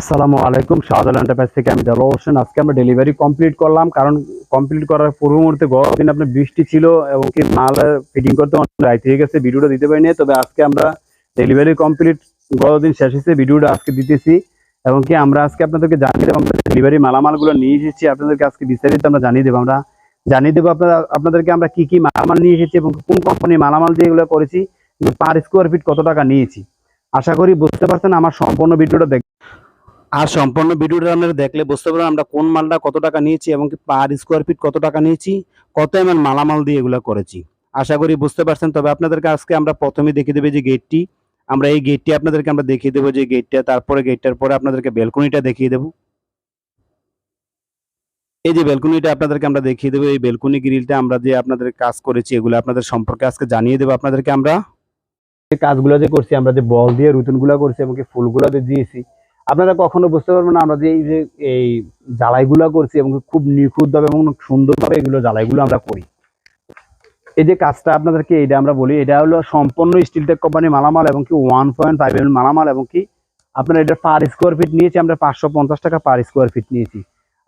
আসসালামু আলাইকুম, শাহজালাল এন্টারপ্রাইজ থেকে আমি জালাল হোসেন। আজকে আমরা ডেলিভারি কমপ্লিট করলাম, কারণ কমপ্লিট করার পূর্ব মুহূর্তে গরম দিন আপনার বৃষ্টি ছিল এবং কি মাল ফিটিং করতে অনেক রাইট হয়ে গেছে, ভিডিওটা দিতে পারিনি। তবে আজকে আমরা ডেলিভারি কমপ্লিট গত দিন শেষ হয়েছে, ভিডিওটা আজকে দিতেছি। এবং কি আমরা আজকে আপনাদেরকে জানিয়ে দেবো, আমরা ডেলিভারি মালামালগুলো নিয়ে এসেছি, আপনাদেরকে আজকে বিস্তারিত আমরা জানিয়ে দেবো। আমরা জানিয়ে দেবো আপনারা, আপনাদেরকে আমরা কি কি মালামাল নিয়ে এসেছি এবং কোন কোম্পানির মালামাল দিয়ে এগুলো করেছি পার স্কোয়ার ফিট কত টাকা নিয়েছি। আশা করি বুঝতে পারছেন, আমার সম্পূর্ণ ভিডিওটা দেখ আর সম্পূর্ণ ভিডিওটা আপনারা দেখলে বুঝতে পারবেন আমরা কোন মালটা কত টাকা নিয়েছি এবং কি পার স্কোয়ার ফিট কত টাকা নিয়েছি, কত এম মালামাল দিয়ে এগুলো করেছি। আশা করি বুঝতে পারছেন, তবে আপনাদেরকে আজকে আমরা প্রথমে দেখিয়ে দেবো যে গেটটি আমরা এই গেটটি আপনাদেরকে আমরা দেখিয়ে দেবো যে গেটটা তারপরে গেটটার পরে আপনাদেরকে বেলকনিটা দেখিয়ে দেবো। এই যে বেলকনিটা আপনাদেরকে আমরা দেখিয়ে দেবো, এই বেলকনি গ্রিলটা আমরা যে আপনাদের কাজ করেছি, এগুলো আপনাদের সম্পর্কে আজকে জানিয়ে দেবো আপনাদেরকে আমরা। কাজগুলো যে করছি, আমরা যে বল দিয়ে রুতুনগুলো করছি এবং ফুলগুলো দিয়েছি আপনারা কখনো বুঝতে পারবেন আমরা যে এই যে এই জ্বালাইগুলো করছি এবং খুব নিখুঁতভাবে এবং সুন্দরভাবে এগুলো জ্বালাইগুলো আমরা করি। এই যে কাজটা আপনাদেরকে এটা আমরা বলি, এটা হলো সম্পূর্ণ স্টিলটেক কোম্পানি মালামাল এবং কি ওয়ান পয়েন্ট ফাইভ এম মালামাল এবং কি আপনারা এটা পার স্কোয়ার ফিট নিয়েছি, আমরা পাঁচশো পঞ্চাশ টাকা পার স্কোয়ার ফিট নিয়েছি।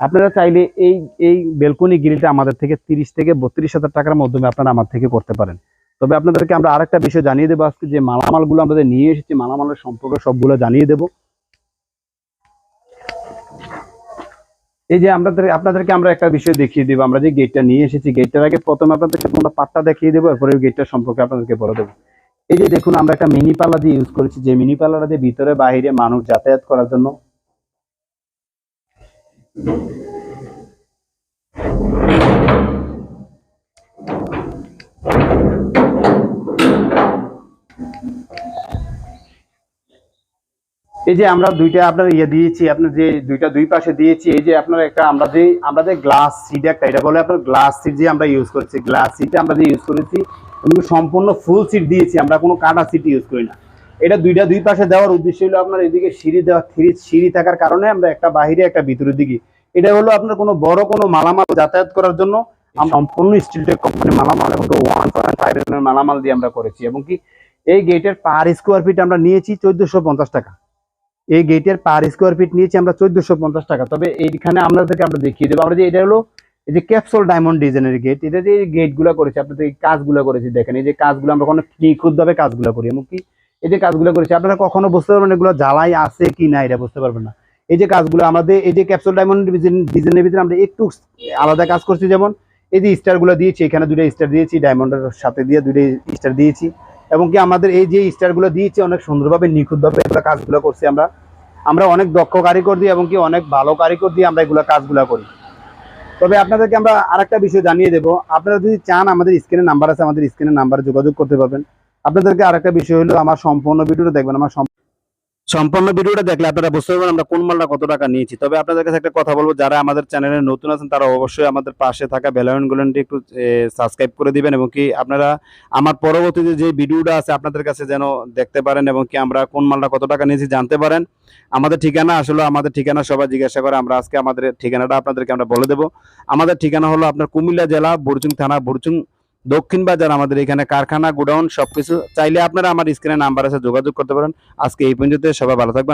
আপনারা চাইলে এই এই বেলকনি গ্রিলটা আমাদের থেকে তিরিশ থেকে বত্রিশ হাজার টাকার মাধ্যমে আপনারা আমার থেকে করতে পারেন। তবে আপনাদেরকে আমরা আরেকটা বিষয় জানিয়ে দেবো আজকে, যে মালামালগুলো আমাদের নিয়ে এসেছি, মালামালের সম্পর্কে সবগুলো জানিয়ে দেবো। এই যে আমাদের আপনাদেরকে আমরা একটা বিষয় দেখিয়ে দেবো। আমরা যে গেটটা নিয়ে এসেছি গেটটার আগে প্রথমে আপনাদেরকে তোমরা পাটটা দেখিয়ে দেবো, এরপরে গেটটা সম্পর্কে আপনাদেরকে বলে দেবো। এই যে দেখুন, আমরা একটা মিনি পাল্লা দিয়ে ইউজ করেছি। যে মিনি পাল্লাটা দিয়ে ভিতরে বাহিরে মানুষ যাতায়াত করার জন্য। এই যে আমরা দুইটা আপনার ইয়ে দিয়েছি, আপনার যে দুইটা দুই পাশে দিয়েছি, এই যে আপনার একটা আমরা যে আমরা যে গ্লাস সিট একটা, এটা বলে আপনার গ্লাস সিট যে আমরা ইউজ করেছি গ্লাস সিট আমরা যে ইউজ করেছি, এবং সম্পূর্ণ ফুল সিট দিয়েছি, আমরা কোনো কাটা সিট ইউজ করি না। এটা দুইটা দুই পাশে দেওয়ার উদ্দেশ্য হলো আপনার এদিকে সিঁড়ি দেওয়া, সিঁড়ি সিঁড়ি থাকার কারণে আমরা একটা বাহিরে একটা ভিতরের দিকে। এটা হলো আপনার কোনো বড় কোনো মালামাল যাতায়াত করার জন্য সম্পূর্ণ স্টিলটেক কোম্পানি মালামাল এবং ওয়ান পয়েন্ট ফাইভ মালামাল দিয়ে আমরা করেছি। এবং কি এই গেটের পার স্কোয়ার ফিট আমরা নিয়েছি চোদ্দশো টাকা। এই গেটের পার স্কোয়ার ফিট নিয়েছি আমরা চোদ্দশো পঞ্চাশ টাকা। তবে এইখানে আপনাদেরকে আমরা দেখিয়ে দেবো। আমরা যে এটা হলো এই যে ক্যাপসুল ডায়মন্ড ডিজাইনের গেট এটা যে গেটগুলো করেছি, আপনাদের কাজগুলো করেছি, দেখেন, এই যে কাজগুলো আমরা কোনো নিখুঁতভাবে কাজগুলো করি, এমনকি এই যে কাজগুলো করেছি, আপনারা কখনো বুঝতে পারবেন এগুলো জ্বালাই আছে কি না, এটা বুঝতে পারবেন না। এই যে কাজগুলো, আমাদের এই যে ক্যাপসুল ডায়মন্ড ডিজাইনের ভিতরে আমরা একটু আলাদা কাজ করছি, যেমন এই যে স্টারগুলো দিয়েছি, এখানে দুটো স্টার দিয়েছি ডায়মন্ডের সাথে দিয়ে দুটো স্টার দিয়েছি। এবং কি আমাদের এই যে স্টারগুলো দিয়েছি অনেক সুন্দরভাবে, নিখুঁতভাবে এগুলো কাজগুলো করছি আমরা। আমরা অনেক দক্ষ কারিগর দিয়ে এবং কি অনেক ভালো কারিগর দিয়ে আমরা এগুলো কাজগুলো করি। তবে আপনাদেরকে আমরা আরেকটা বিষয় জানিয়ে দেবো। আপনারা যদি চান, আমাদের স্ক্রিনে নাম্বার আছে, আমাদের স্ক্রিনে নাম্বারে যোগাযোগ করতে পারবেন। আপনাদেরকে আরেকটা বিষয় হলো, আমার সম্পূর্ণ ভিডিওটা দেখবেন, আমার সম্পূর্ণ ভিডিওটা দেখলে আপনারা বুঝতে পারবেন আমরা কোন মালটা কত টাকা নিয়েছি। তবে আপনাদের কাছে একটা কথা বলব, যারা আমাদের চ্যানেলে নতুন আছেন, তারা অবশ্যই আমাদের পাশে থাকা বেলায়নগুলোটি একটু সাবস্ক্রাইব করে দিবেন এবং কি আপনারা আমার পরবর্তীতে যে ভিডিওটা আছে আপনাদের কাছে যেন দেখতে পারেন এবং কি আমরা কোন মালটা কত টাকা নিয়েছি জানতে পারেন। আমাদের ঠিকানা আসলে আমাদের ঠিকানা সবাই জিজ্ঞাসা করে, আমরা আজকে আমাদের ঠিকানাটা আপনাদেরকে আমরা বলে দেবো। আমাদের ঠিকানা হলো আপনার কুমিল্লা জেলা বুরচুং থানা বুরচুং দক্ষিণ বাজার, আমাদের এখানে কারখানা, গোডাউন, সবকিছু চাইলে আপনারা আমার স্ক্রিনে নাম্বার আছে যোগাযোগ করতে পারেন। আজকে এই পর্যন্ত সবাই ভালো থাকবেন।